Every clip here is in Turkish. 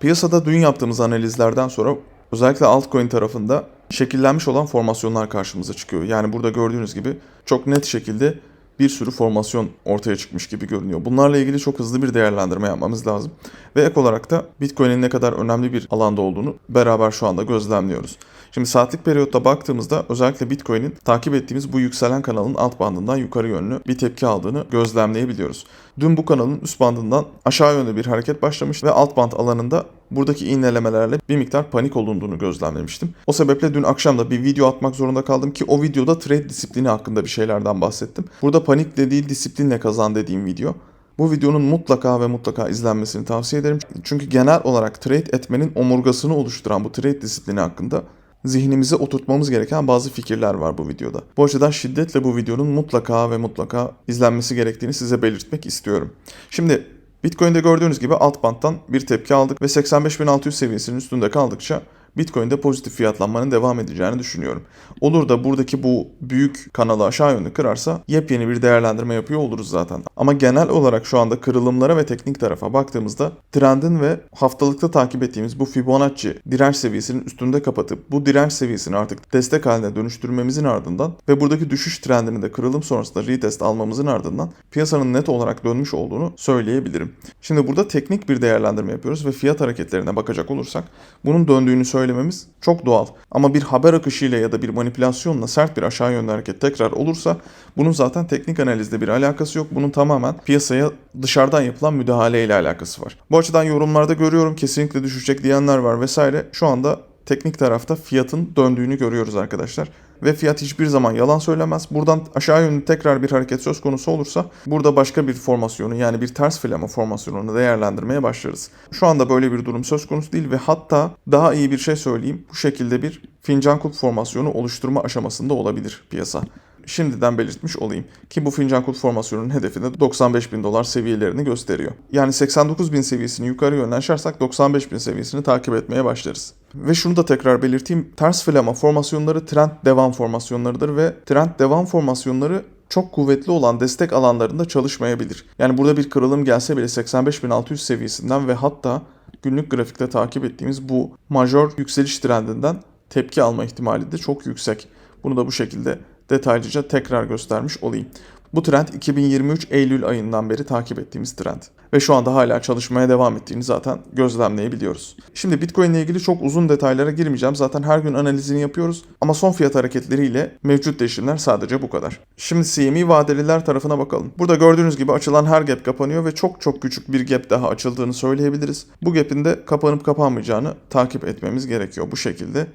Piyasada dün yaptığımız analizlerden sonra özellikle altcoin tarafında şekillenmiş olan formasyonlar karşımıza çıkıyor. Yani burada gördüğünüz gibi çok net şekilde bir sürü formasyon ortaya çıkmış gibi görünüyor. Bunlarla ilgili çok hızlı bir değerlendirme yapmamız lazım. Ve ek olarak da Bitcoin'in ne kadar önemli bir alanda olduğunu beraber şu anda gözlemliyoruz. Şimdi saatlik periyotta baktığımızda özellikle Bitcoin'in takip ettiğimiz bu yükselen kanalın alt bandından yukarı yönlü bir tepki aldığını gözlemleyebiliyoruz. Dün bu kanalın üst bandından aşağı yönlü bir hareket başlamış ve alt band alanında buradaki iğnelemelerle bir miktar panik olunduğunu gözlemlemiştim. O sebeple dün akşam da bir video atmak zorunda kaldım ki o videoda trade disiplini hakkında bir şeylerden bahsettim. Burada panikle değil disiplinle kazan dediğim video. Bu videonun mutlaka ve mutlaka izlenmesini tavsiye ederim. Çünkü genel olarak trade etmenin omurgasını oluşturan bu trade disiplini hakkında zihnimize oturtmamız gereken bazı fikirler var bu videoda. Bu açıdan şiddetle bu videonun mutlaka ve mutlaka izlenmesi gerektiğini size belirtmek istiyorum. Şimdi Bitcoin'de gördüğünüz gibi alt banttan bir tepki aldık ve 85.600 seviyesinin üstünde kaldıkça Bitcoin'de pozitif fiyatlanmanın devam edeceğini düşünüyorum. Olur da buradaki bu büyük kanalı aşağı yönlü kırarsa yepyeni bir değerlendirme yapıyor oluruz zaten. Ama genel olarak şu anda kırılımlara ve teknik tarafa baktığımızda trendin ve haftalıkta takip ettiğimiz bu Fibonacci direnç seviyesinin üstünde kapatıp bu direnç seviyesini artık destek haline dönüştürmemizin ardından ve buradaki düşüş trendini de kırılım sonrasında retest almamızın ardından piyasanın net olarak dönmüş olduğunu söyleyebilirim. Şimdi burada teknik bir değerlendirme yapıyoruz ve fiyat hareketlerine bakacak olursak bunun döndüğünü söylememiz çok doğal. Ama bir haber akışıyla ya da bir manipülasyonla sert bir aşağı yönlü hareket tekrar olursa bunun zaten teknik analizde bir alakası yok. Bunun tamamen piyasaya dışarıdan yapılan müdahale ile alakası var. Bu açıdan yorumlarda görüyorum kesinlikle düşecek diyenler var vesaire. Şu anda teknik tarafta fiyatın döndüğünü görüyoruz arkadaşlar. Ve fiyat hiçbir zaman yalan söylemez. Buradan aşağı yönlü tekrar bir hareket söz konusu olursa burada başka bir formasyonu yani bir ters filama formasyonunu değerlendirmeye başlarız. Şu anda böyle bir durum söz konusu değil ve hatta daha iyi bir şey söyleyeyim. Bu şekilde bir fincan kulp formasyonu oluşturma aşamasında olabilir piyasa şimdiden belirtmiş olayım. Ki bu fincan kulp formasyonunun hedefi de 95 bin dolar seviyelerini gösteriyor. Yani 89 bin seviyesini yukarı yönlü aşarsak 95 bin seviyesini takip etmeye başlarız. Ve şunu da tekrar belirteyim. Ters flama formasyonları trend devam formasyonlarıdır ve trend devam formasyonları çok kuvvetli olan destek alanlarında çalışmayabilir. Yani burada bir kırılım gelse bile 85.600 seviyesinden ve hatta günlük grafikte takip ettiğimiz bu majör yükseliş trendinden tepki alma ihtimali de çok yüksek. Bunu da bu şekilde detaylıca tekrar göstermiş olayım. Bu trend 2023 Eylül ayından beri takip ettiğimiz trend. Ve şu anda hala çalışmaya devam ettiğini zaten gözlemleyebiliyoruz. Şimdi Bitcoin ile ilgili çok uzun detaylara girmeyeceğim. Zaten her gün analizini yapıyoruz. Ama son fiyat hareketleriyle mevcut değişimler sadece bu kadar. Şimdi CME vadeliler tarafına bakalım. Burada gördüğünüz gibi açılan her gap kapanıyor ve çok çok küçük bir gap daha açıldığını söyleyebiliriz. Bu gap'in de kapanıp kapanmayacağını takip etmemiz gerekiyor bu şekilde.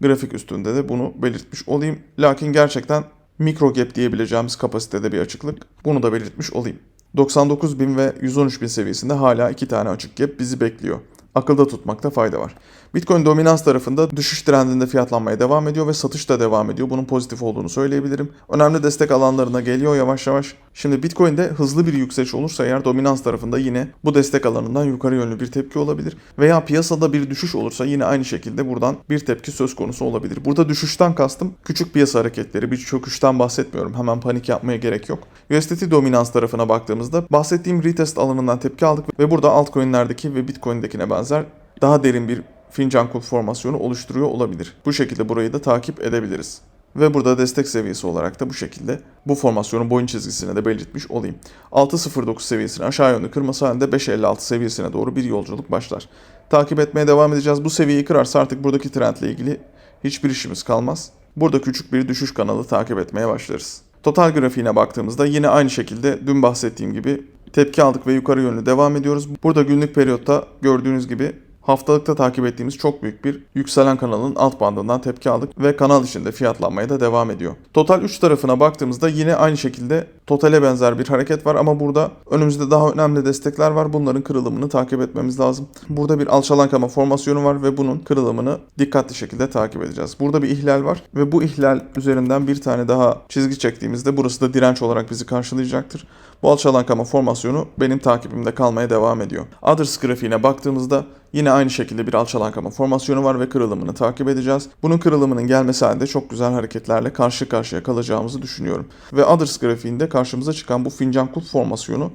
Grafik üstünde de bunu belirtmiş olayım. Lakin gerçekten mikro gap diyebileceğimiz kapasitede bir açıklık. Bunu da belirtmiş olayım. 99.000 ve 113.000 seviyesinde hala iki tane açık gap bizi bekliyor. Akılda tutmakta fayda var. Bitcoin dominans tarafında düşüş trendinde fiyatlanmaya devam ediyor ve satış da devam ediyor. Bunun pozitif olduğunu söyleyebilirim. Önemli destek alanlarına geliyor yavaş yavaş. Şimdi Bitcoin'de hızlı bir yükseliş olursa eğer dominans tarafında yine bu destek alanından yukarı yönlü bir tepki olabilir. Veya piyasada bir düşüş olursa yine aynı şekilde buradan bir tepki söz konusu olabilir. Burada düşüşten kastım küçük piyasa hareketleri, bir çöküşten bahsetmiyorum. Hemen panik yapmaya gerek yok. USDT dominans tarafına baktığımızda bahsettiğim retest alanından tepki aldık ve burada altcoin'lerdeki ve Bitcoin'dekine benzer daha derin bir fincan kulp formasyonu oluşturuyor olabilir. Bu şekilde burayı da takip edebiliriz. Ve burada destek seviyesi olarak da bu şekilde bu formasyonun boyun çizgisine de belirtmiş olayım. 6.09 seviyesini aşağı yönlü kırması halinde 5.56 seviyesine doğru bir yolculuk başlar. Takip etmeye devam edeceğiz. Bu seviyeyi kırarsa artık buradaki trendle ilgili hiçbir işimiz kalmaz. Burada küçük bir düşüş kanalı takip etmeye başlarız. Total grafiğine baktığımızda yine aynı şekilde dün bahsettiğim gibi tepki aldık ve yukarı yönlü devam ediyoruz. Burada günlük periyotta gördüğünüz gibi haftalıkta takip ettiğimiz çok büyük bir yükselen kanalın alt bandından tepki aldık ve kanal içinde fiyatlanmaya da devam ediyor. Total 3 tarafına baktığımızda yine aynı şekilde totale benzer bir hareket var ama burada önümüzde daha önemli destekler var. Bunların kırılımını takip etmemiz lazım. Burada bir alçalan kama formasyonu var ve bunun kırılımını dikkatli şekilde takip edeceğiz. Burada bir ihlal var ve bu ihlal üzerinden bir tane daha çizgi çektiğimizde burası da direnç olarak bizi karşılayacaktır. Bu alçalan kama formasyonu benim takibimde kalmaya devam ediyor. Others grafiğine baktığımızda yine aynı şekilde bir alçalan kama formasyonu var ve kırılımını takip edeceğiz. Bunun kırılımının gelmesi halinde çok güzel hareketlerle karşı karşıya kalacağımızı düşünüyorum. Ve Others grafiğinde karşımıza çıkan bu fincan kulp formasyonu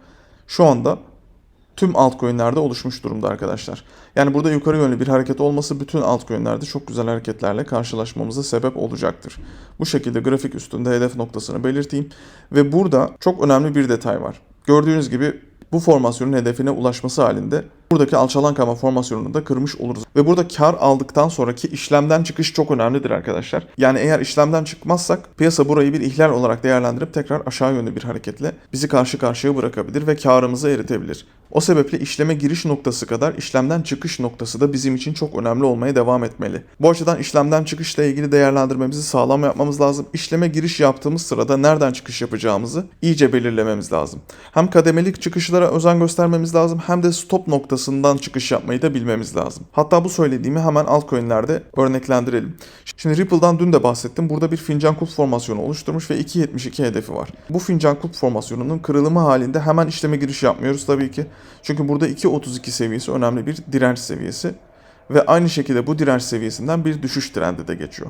şu anda tüm altcoin'lerde oluşmuş durumda arkadaşlar. Yani burada yukarı yönlü bir hareket olması bütün altcoin'lerde çok güzel hareketlerle karşılaşmamıza sebep olacaktır. Bu şekilde grafik üstünde hedef noktasını belirteyim ve burada çok önemli bir detay var. Gördüğünüz gibi bu formasyonun hedefine ulaşması halinde buradaki alçalan kama formasyonunu da kırmış oluruz. Ve burada kar aldıktan sonraki işlemden çıkış çok önemlidir arkadaşlar. Yani eğer işlemden çıkmazsak piyasa burayı bir ihlal olarak değerlendirip tekrar aşağı yönlü bir hareketle bizi karşı karşıya bırakabilir ve karımızı eritebilir. O sebeple işleme giriş noktası kadar işlemden çıkış noktası da bizim için çok önemli olmaya devam etmeli. Bu açıdan işlemden çıkışla ilgili değerlendirmemizi sağlam yapmamız lazım. İşleme giriş yaptığımız sırada nereden çıkış yapacağımızı iyice belirlememiz lazım. Hem kademeli çıkışlara özen göstermemiz lazım hem de stop noktasından çıkış yapmayı da bilmemiz lazım. Hatta bu söylediğimi hemen altcoin'lerde örneklendirelim. Şimdi Ripple'dan dün de bahsettim. Burada bir fincan kulp formasyonu oluşturmuş ve 2.72 hedefi var. Bu fincan kulp formasyonunun kırılımı halinde hemen işleme giriş yapmıyoruz tabii ki. Çünkü burada 2.32 seviyesi önemli bir direnç seviyesi ve aynı şekilde bu direnç seviyesinden bir düşüş trendi de geçiyor.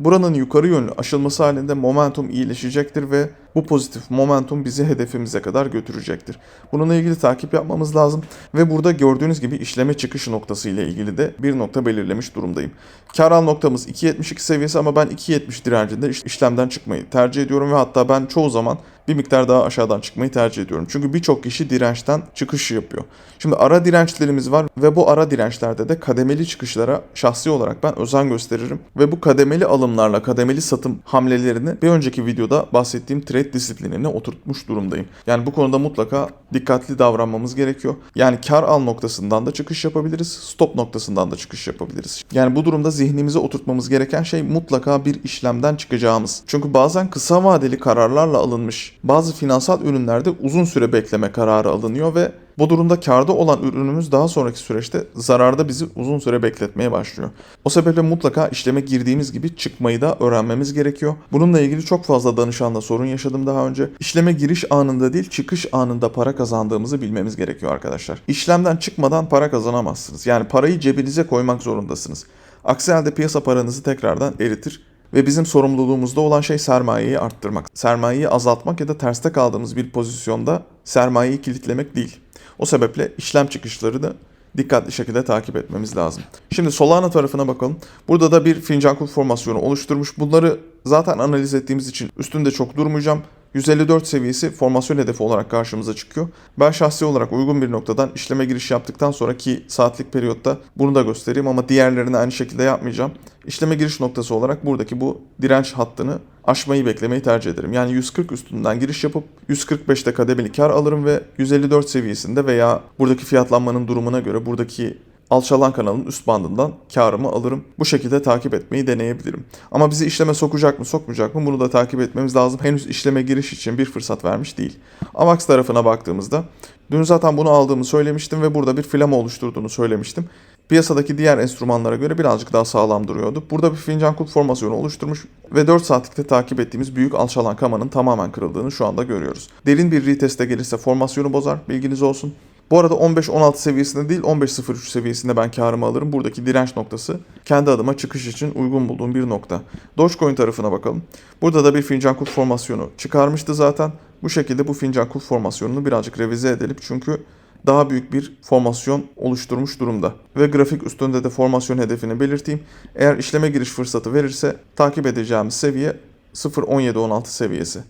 Buranın yukarı yönlü aşılması halinde momentum iyileşecektir ve bu pozitif momentum bizi hedefimize kadar götürecektir. Bununla ilgili takip yapmamız lazım ve burada gördüğünüz gibi işleme çıkış noktası ile ilgili de bir nokta belirlemiş durumdayım. Kar al noktamız 2.72 seviyesi ama ben 2.70 direncinde iş- işlemden çıkmayı tercih ediyorum ve hatta ben çoğu zaman bir miktar daha aşağıdan çıkmayı tercih ediyorum. Çünkü birçok kişi dirençten çıkış yapıyor. Şimdi ara dirençlerimiz var ve bu ara dirençlerde de kademeli çıkışlara şahsi olarak ben özen gösteririm. Ve bu kademeli alımlarla kademeli satım hamlelerini bir önceki videoda bahsettiğim trade disiplinine oturtmuş durumdayım. Yani bu konuda mutlaka dikkatli davranmamız gerekiyor. Yani kar al noktasından da çıkış yapabiliriz, stop noktasından da çıkış yapabiliriz. Yani bu durumda zihnimize oturtmamız gereken şey mutlaka bir işlemden çıkacağımız. Çünkü bazen kısa vadeli kararlarla alınmış bazı finansal ürünlerde uzun süre bekleme kararı alınıyor ve bu durumda karda olan ürünümüz daha sonraki süreçte zararda bizi uzun süre bekletmeye başlıyor. O sebeple mutlaka işleme girdiğimiz gibi çıkmayı da öğrenmemiz gerekiyor. Bununla ilgili çok fazla danışanla sorun yaşadım daha önce. İşleme giriş anında değil çıkış anında para kazandığımızı bilmemiz gerekiyor arkadaşlar. İşlemden çıkmadan para kazanamazsınız. Yani parayı cebinize koymak zorundasınız. Aksi halde piyasa paranızı tekrardan eritir ve bizim sorumluluğumuzda olan şey sermayeyi arttırmak. Sermayeyi azaltmak ya da terste kaldığımız bir pozisyonda sermayeyi kilitlemek değil. O sebeple işlem çıkışları da dikkatli şekilde takip etmemiz lazım. Şimdi Solana tarafına bakalım. Burada da bir fincan kulp formasyonu oluşturmuş. Bunları zaten analiz ettiğimiz için üstünde çok durmayacağım. 154 seviyesi formasyon hedefi olarak karşımıza çıkıyor. Ben şahsi olarak uygun bir noktadan işleme giriş yaptıktan sonraki saatlik periyotta bunu da göstereyim ama diğerlerini aynı şekilde yapmayacağım. İşleme giriş noktası olarak buradaki bu direnç hattını aşmayı beklemeyi tercih ederim. Yani 140 üstünden giriş yapıp 145'te kademeli kar alırım ve 154 seviyesinde veya buradaki fiyatlanmanın durumuna göre buradaki alçalan kanalın üst bandından karımı alırım. Bu şekilde takip etmeyi deneyebilirim. Ama bizi işleme sokacak mı sokmayacak mı bunu da takip etmemiz lazım. Henüz işleme giriş için bir fırsat vermiş değil. AVAX tarafına baktığımızda dün zaten bunu aldığımı söylemiştim ve burada bir flama oluşturduğunu söylemiştim. Piyasadaki diğer enstrümanlara göre birazcık daha sağlam duruyordu. Burada bir fincan kulp formasyonu oluşturmuş ve 4 saatlikte takip ettiğimiz büyük alçalan kamanın tamamen kırıldığını şu anda görüyoruz. Derin bir reteste gelirse formasyonu bozar bilginiz olsun. Bu arada 15-16 seviyesinde değil 15-03 seviyesinde ben karımı alırım. Buradaki direnç noktası kendi adıma çıkış için uygun bulduğum bir nokta. Dogecoin tarafına bakalım. Burada da bir fincan kulp formasyonu çıkarmıştı zaten. Bu şekilde bu fincan kulp formasyonunu birazcık revize edelim. Çünkü daha büyük bir formasyon oluşturmuş durumda. Ve grafik üstünde de formasyon hedefini belirteyim. Eğer işleme giriş fırsatı verirse takip edeceğimiz seviye 0.1716 seviyesi.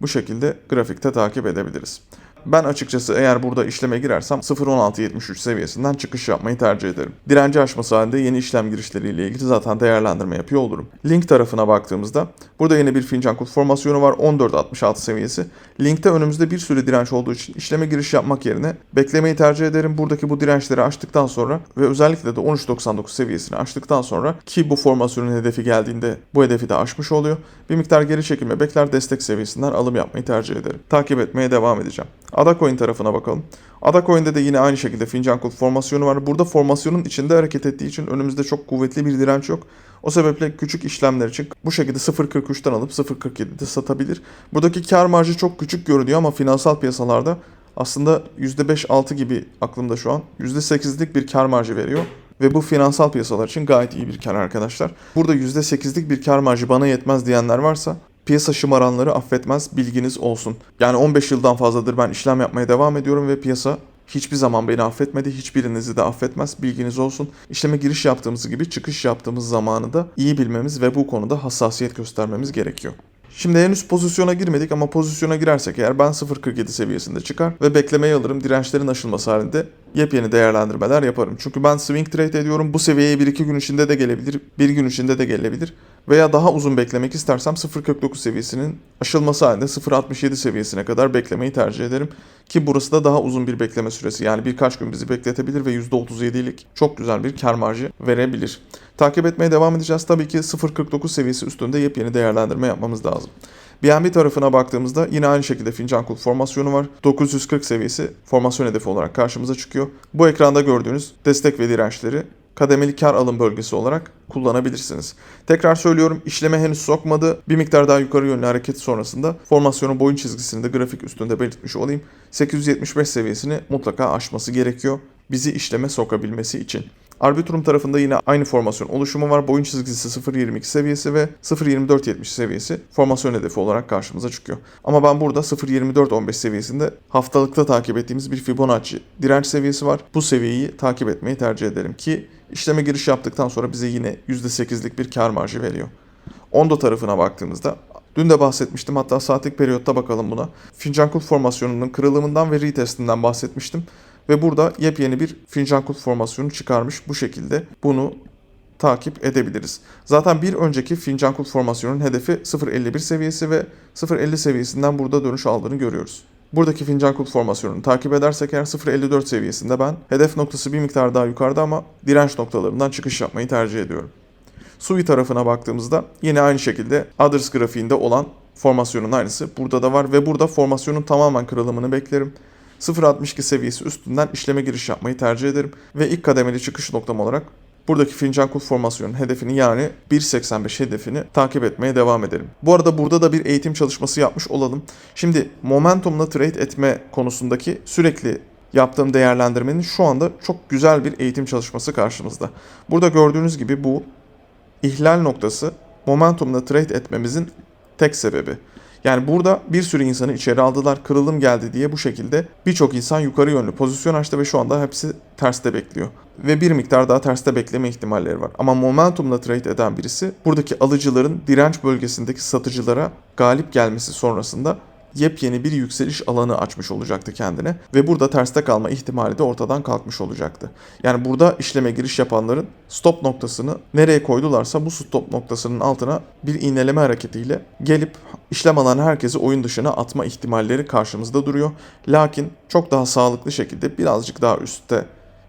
Bu şekilde grafikte takip edebiliriz. Ben açıkçası eğer burada işleme girersem 0.1673 seviyesinden çıkış yapmayı tercih ederim. Direnci aşması halinde yeni işlem girişleriyle ilgili zaten değerlendirme yapıyor olurum. Link tarafına baktığımızda burada yine bir fincan kulp formasyonu var 14.66 seviyesi. Linkte önümüzde bir sürü direnç olduğu için işleme giriş yapmak yerine beklemeyi tercih ederim. Buradaki bu dirençleri aştıktan sonra ve özellikle de 13.99 seviyesini aştıktan sonra ki bu formasyonun hedefi geldiğinde bu hedefi de aşmış oluyor. Bir miktar geri çekilme bekler destek seviyesinden alım yapmayı tercih ederim. Takip etmeye devam edeceğim. Adacoin tarafına bakalım. Adacoin'de de yine aynı şekilde fincan kulp formasyonu var. Burada formasyonun içinde hareket ettiği için önümüzde çok kuvvetli bir direnç yok. O sebeple küçük işlemler için bu şekilde 0.43'ten alıp 0.47'de satabilir. Buradaki kar marjı çok küçük görünüyor ama finansal piyasalarda aslında %5-6 gibi aklımda şu an. %8'lik bir kar marjı veriyor. Ve bu finansal piyasalar için gayet iyi bir kar arkadaşlar. Burada %8'lik bir kar marjı bana yetmez diyenler varsa piyasa şımaranları affetmez bilginiz olsun. Yani 15 yıldan fazladır ben işlem yapmaya devam ediyorum ve piyasa hiçbir zaman beni affetmedi. Hiçbirinizi de affetmez. Bilginiz olsun. İşleme giriş yaptığımız gibi çıkış yaptığımız zamanı da iyi bilmemiz ve bu konuda hassasiyet göstermemiz gerekiyor. Şimdi henüz pozisyona girmedik ama pozisyona girersek eğer ben 0.47 seviyesinde çıkar ve beklemeyi alırım. Dirençlerin aşılması halinde yepyeni değerlendirmeler yaparım. Çünkü ben swing trade ediyorum. Bu seviyeye 1-2 gün içinde de gelebilir, 1 gün içinde de gelebilir. Veya daha uzun beklemek istersem 0.49 seviyesinin aşılması halinde 0.67 seviyesine kadar beklemeyi tercih ederim. Ki burası da daha uzun bir bekleme süresi. Yani birkaç gün bizi bekletebilir ve %37'lik çok güzel bir kar marjı verebilir. Takip etmeye devam edeceğiz. Tabii ki 0.49 seviyesi üstünde yepyeni değerlendirme yapmamız lazım. BNB tarafına baktığımızda yine aynı şekilde fincan kulp formasyonu var. 940 seviyesi formasyon hedefi olarak karşımıza çıkıyor. Bu ekranda gördüğünüz destek ve dirençleri kademeli kar alım bölgesi olarak kullanabilirsiniz. Tekrar söylüyorum işleme henüz sokmadı. Bir miktar daha yukarı yönlü hareket sonrasında formasyonun boyun çizgisini de grafik üstünde belirtmiş olayım. 875 seviyesini mutlaka aşması gerekiyor bizi işleme sokabilmesi için. Arbitrum tarafında yine aynı formasyon oluşumu var. Boyun çizgisi 0.22 seviyesi ve 0.24.70 seviyesi formasyon hedefi olarak karşımıza çıkıyor. Ama ben burada 0.24.15 seviyesinde haftalıkta takip ettiğimiz bir Fibonacci direnç seviyesi var. Bu seviyeyi takip etmeyi tercih ederim ki işleme giriş yaptıktan sonra bize yine %8'lik bir kar marjı veriyor. Ondo tarafına baktığımızda Dün de bahsetmiştim hatta saatlik periyotta bakalım buna. Fincan kulp formasyonunun kırılımından ve retestinden bahsetmiştim. Ve burada yepyeni bir fincan kulp formasyonu çıkarmış. Bu şekilde bunu takip edebiliriz. Zaten bir önceki fincan kulp formasyonunun hedefi 0.51 seviyesi ve 0.50 seviyesinden burada dönüş aldığını görüyoruz. Buradaki fincan kulp formasyonunu takip edersek eğer 0.54 seviyesinde ben hedef noktası bir miktar daha yukarıda ama direnç noktalarından çıkış yapmayı tercih ediyorum. Sui tarafına baktığımızda yine aynı şekilde Others grafiğinde olan formasyonun aynısı burada da var ve burada formasyonun tamamen kırılımını beklerim. 0.62 seviyesi üstünden işleme giriş yapmayı tercih ederim ve ilk kademeli çıkış noktam olarak buradaki fincan kulp formasyonun hedefini yani 1.85 hedefini takip etmeye devam edelim. Bu arada burada da bir eğitim çalışması yapmış olalım. Şimdi momentumla trade etme konusundaki sürekli yaptığım değerlendirmenin şu anda çok güzel bir eğitim çalışması karşımızda. Burada gördüğünüz gibi bu ihlal noktası momentumla trade etmemizin tek sebebi. Yani burada bir sürü insanı içeri aldılar, kırılım geldi diye bu şekilde birçok insan yukarı yönlü pozisyon açtı ve şu anda hepsi terste bekliyor. Ve bir miktar daha terste bekleme ihtimalleri var. Ama momentumla trade eden birisi buradaki alıcıların direnç bölgesindeki satıcılara galip gelmesi sonrasında yepyeni bir yükseliş alanı açmış olacaktı kendine ve burada terste kalma ihtimali de ortadan kalkmış olacaktı. Yani burada işleme giriş yapanların stop noktasını nereye koydularsa bu stop noktasının altına bir iğneleme hareketiyle gelip işlem alan herkesi oyun dışına atma ihtimalleri karşımızda duruyor. Lakin çok daha sağlıklı şekilde birazcık daha üstte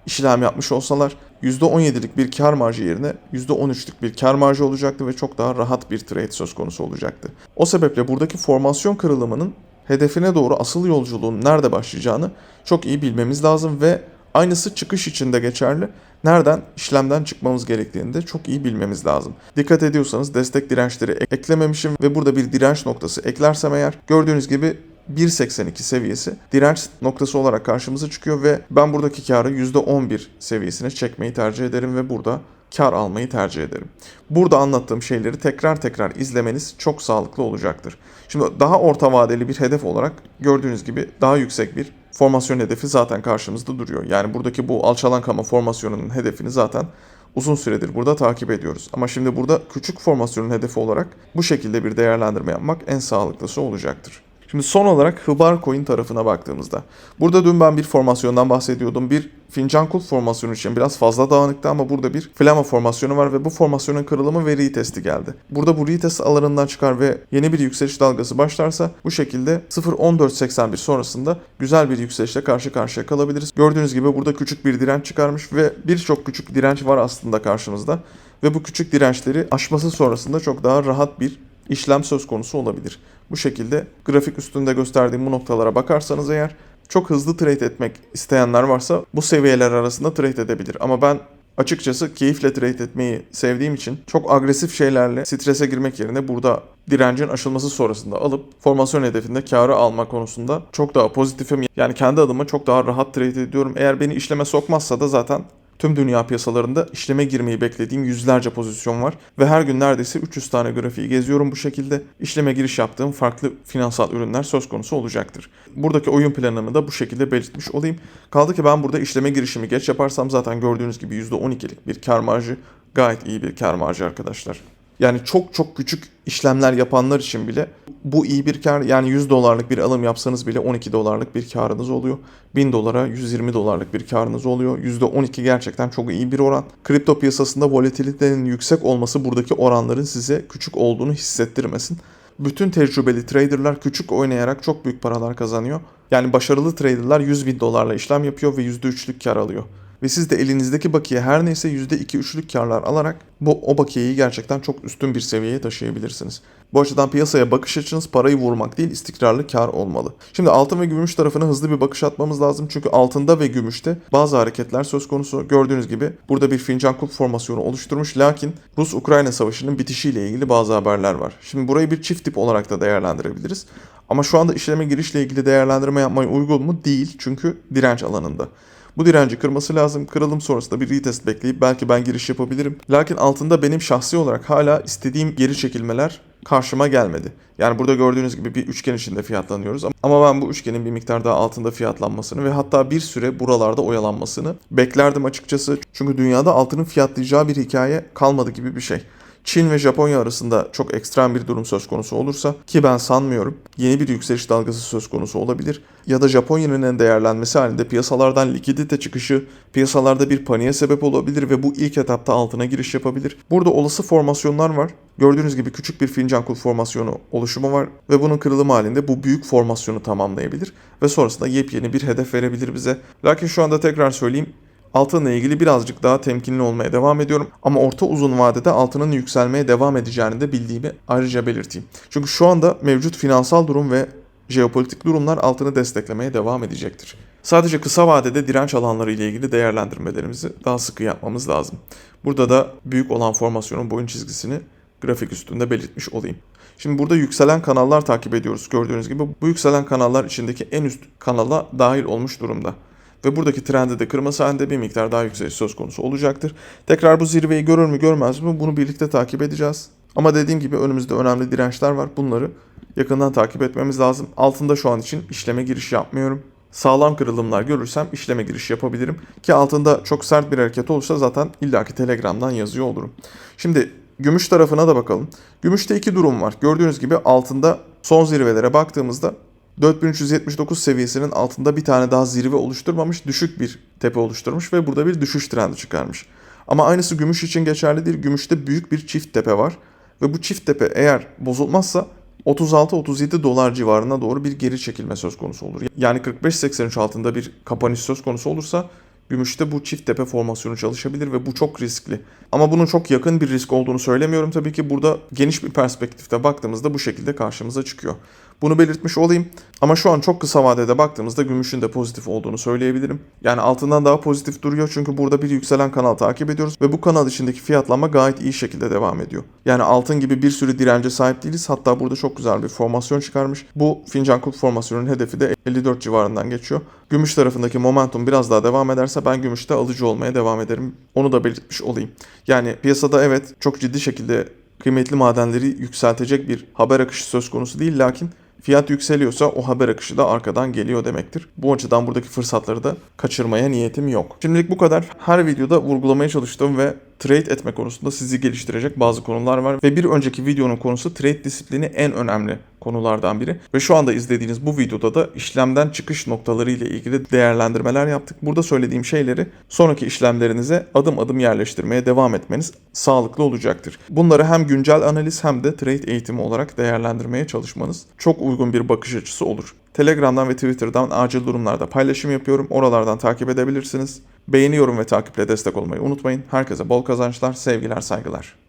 işlem yapmış olsalar %17'lik bir kar marjı yerine %13'lük bir kar marjı olacaktı ve çok daha rahat bir trade söz konusu olacaktı. O sebeple buradaki formasyon kırılımının hedefine doğru asıl yolculuğun nerede başlayacağını çok iyi bilmemiz lazım ve aynısı çıkış için de geçerli. Nereden işlemden çıkmamız gerektiğini de çok iyi bilmemiz lazım. Dikkat ediyorsanız destek dirençleri eklememişim ve burada bir direnç noktası eklersem eğer gördüğünüz gibi 1.82 seviyesi direnç noktası olarak karşımıza çıkıyor ve ben buradaki karı %11 seviyesine çekmeyi tercih ederim ve burada kar almayı tercih ederim. Burada anlattığım şeyleri tekrar tekrar izlemeniz çok sağlıklı olacaktır. Şimdi daha orta vadeli bir hedef olarak gördüğünüz gibi daha yüksek bir formasyon hedefi zaten karşımızda duruyor. Yani buradaki bu alçalan kama formasyonunun hedefini zaten uzun süredir burada takip ediyoruz. Ama şimdi burada küçük formasyonun hedefi olarak bu şekilde bir değerlendirme yapmak en sağlıklısı olacaktır. Şimdi son olarak Hıbar Coin tarafına baktığımızda. Burada dün ben bir formasyondan bahsediyordum. Bir fincan kulp formasyonu için biraz fazla dağınıktı ama burada bir flama formasyonu var ve bu formasyonun kırılımı ve retesti geldi. Burada bu retest alanından çıkar ve yeni bir yükseliş dalgası başlarsa bu şekilde 0.1481 sonrasında güzel bir yükselişle karşı karşıya kalabiliriz. Gördüğünüz gibi burada küçük bir direnç çıkarmış ve birçok küçük direnç var aslında karşımızda. Ve bu küçük dirençleri aşması sonrasında çok daha rahat bir işlem söz konusu olabilir. Bu şekilde grafik üstünde gösterdiğim bu noktalara bakarsanız eğer çok hızlı trade etmek isteyenler varsa bu seviyeler arasında trade edebilir. Ama ben açıkçası keyifle trade etmeyi sevdiğim için çok agresif şeylerle strese girmek yerine burada direncin aşılması sonrasında alıp formasyon hedefinde karı alma konusunda çok daha pozitifim. Yani kendi adıma çok daha rahat trade ediyorum. Eğer beni işleme sokmazsa da zaten Tüm dünya piyasalarında işleme girmeyi beklediğim yüzlerce pozisyon var ve her gün neredeyse 300 tane grafiği geziyorum bu şekilde. İşleme giriş yaptığım farklı finansal ürünler söz konusu olacaktır. Buradaki oyun planımı da bu şekilde belirtmiş olayım. Kaldı ki ben burada işleme girişimi geç yaparsam zaten gördüğünüz gibi %12'lik bir kar marjı gayet iyi bir kar marjı arkadaşlar. Yani çok çok küçük işlemler yapanlar için bile bu iyi bir kar. Yani 100 dolarlık bir alım yapsanız bile 12 dolarlık bir karınız oluyor. 1000 dolara 120 dolarlık bir karınız oluyor. %12 gerçekten çok iyi bir oran. Kripto piyasasında volatilitenin yüksek olması buradaki oranların size küçük olduğunu hissettirmesin. Bütün tecrübeli traderlar küçük oynayarak çok büyük paralar kazanıyor. Yani başarılı traderlar 100 bin dolarla işlem yapıyor ve %3'lük kar alıyor. Ve siz de elinizdeki bakiye her neyse %2-3'lük karlar alarak bu o bakiyeyi gerçekten çok üstün bir seviyeye taşıyabilirsiniz. Bu açıdan piyasaya bakış açınız parayı vurmak değil istikrarlı kar olmalı. Şimdi altın ve gümüş tarafına hızlı bir bakış atmamız lazım. Çünkü altında ve gümüşte bazı hareketler söz konusu. Gördüğünüz gibi burada bir fincan kulp formasyonu oluşturmuş. Lakin Rus-Ukrayna savaşının bitişiyle ilgili bazı haberler var. Şimdi burayı bir çift tip olarak da değerlendirebiliriz. Ama şu anda işleme girişle ilgili değerlendirme yapmaya uygun mu? Değil. Çünkü direnç alanında. Bu direnci kırması lazım. Kırılım sonrasında bir retest bekleyip belki ben giriş yapabilirim. Lakin altında benim şahsi olarak hala istediğim geri çekilmeler karşıma gelmedi. Yani burada gördüğünüz gibi bir üçgen içinde fiyatlanıyoruz. Ama ben bu üçgenin bir miktar daha altında fiyatlanmasını ve hatta bir süre buralarda oyalanmasını beklerdim açıkçası. Çünkü dünyada altının fiyatlayacağı bir hikaye kalmadı gibi bir şey. Çin ve Japonya arasında çok ekstrem bir durum söz konusu olursa ki ben sanmıyorum yeni bir yükseliş dalgası söz konusu olabilir ya da Japonya'nın en değerlenmesi halinde piyasalardan likidite çıkışı piyasalarda bir paniğe sebep olabilir ve bu ilk etapta altına giriş yapabilir. Burada olası formasyonlar var. Gördüğünüz gibi küçük bir fincan kul formasyonu oluşumu var ve bunun kırılım halinde bu büyük formasyonu tamamlayabilir ve sonrasında yepyeni bir hedef verebilir bize. Lakin şu anda tekrar söyleyeyim Altınla ilgili birazcık daha temkinli olmaya devam ediyorum. Ama orta uzun vadede altının yükselmeye devam edeceğini de bildiğimi ayrıca belirteyim. Çünkü şu anda mevcut finansal durum ve jeopolitik durumlar altını desteklemeye devam edecektir. Sadece kısa vadede direnç alanları ile ilgili değerlendirmelerimizi daha sıkı yapmamız lazım. Burada da büyük olan formasyonun boyun çizgisini grafik üstünde belirtmiş olayım. Şimdi burada yükselen kanallar takip ediyoruz gördüğünüz gibi. Bu yükselen kanallar içindeki en üst kanala dahil olmuş durumda ve buradaki trendi de kırması halinde bir miktar daha yükseliş söz konusu olacaktır. Tekrar bu zirveyi görür mü görmez mi bunu birlikte takip edeceğiz. Ama dediğim gibi önümüzde önemli dirençler var. Bunları yakından takip etmemiz lazım. Altında şu an için işleme giriş yapmıyorum. Sağlam kırılımlar görürsem işleme giriş yapabilirim. Ki altında çok sert bir hareket olursa zaten illaki Telegram'dan yazıyor olurum. Şimdi gümüş tarafına da bakalım. Gümüşte iki durum var. Gördüğünüz gibi altında son zirvelere baktığımızda 4379 seviyesinin altında bir tane daha zirve oluşturmamış, düşük bir tepe oluşturmuş ve burada bir düşüş trendi çıkarmış. Ama aynısı gümüş için geçerli değil. Gümüşte büyük bir çift tepe var ve bu çift tepe eğer bozulmazsa 36-37 dolar civarına doğru bir geri çekilme söz konusu olur. Yani 45-83 altında bir kapanış söz konusu olursa Gümüşte bu çift tepe formasyonu çalışabilir ve bu çok riskli. Ama bunun çok yakın bir risk olduğunu söylemiyorum. Tabii ki burada geniş bir perspektifte baktığımızda bu şekilde karşımıza çıkıyor. Bunu belirtmiş olayım. Ama şu an çok kısa vadede baktığımızda gümüşün de pozitif olduğunu söyleyebilirim. Yani altından daha pozitif duruyor çünkü burada bir yükselen kanal takip ediyoruz ve bu kanal içindeki fiyatlanma gayet iyi şekilde devam ediyor. Yani altın gibi bir sürü dirence sahip değiliz. Hatta burada çok güzel bir formasyon çıkarmış. Bu fincan kulp formasyonunun hedefi de 54 civarından geçiyor. Gümüş tarafındaki momentum biraz daha devam ederse ben gümüşte alıcı olmaya devam ederim. Onu da belirtmiş olayım. Yani piyasada evet çok ciddi şekilde kıymetli madenleri yükseltecek bir haber akışı söz konusu değil lakin Fiyat yükseliyorsa o haber akışı da arkadan geliyor demektir. Bu açıdan buradaki fırsatları da kaçırmaya niyetim yok. Şimdilik bu kadar. Her videoda vurgulamaya çalıştığım ve trade etme konusunda sizi geliştirecek bazı konular var ve bir önceki videonun konusu trade disiplini en önemli konulardan biri. Ve şu anda izlediğiniz bu videoda da işlemden çıkış noktaları ile ilgili değerlendirmeler yaptık. Burada söylediğim şeyleri sonraki işlemlerinize adım adım yerleştirmeye devam etmeniz sağlıklı olacaktır. Bunları hem güncel analiz hem de trade eğitimi olarak değerlendirmeye çalışmanız çok uygun bir bakış açısı olur. Telegram'dan ve Twitter'dan acil durumlarda paylaşım yapıyorum. Oralardan takip edebilirsiniz. Beğeni, yorum ve takiple destek olmayı unutmayın. Herkese bol kazançlar, sevgiler, saygılar.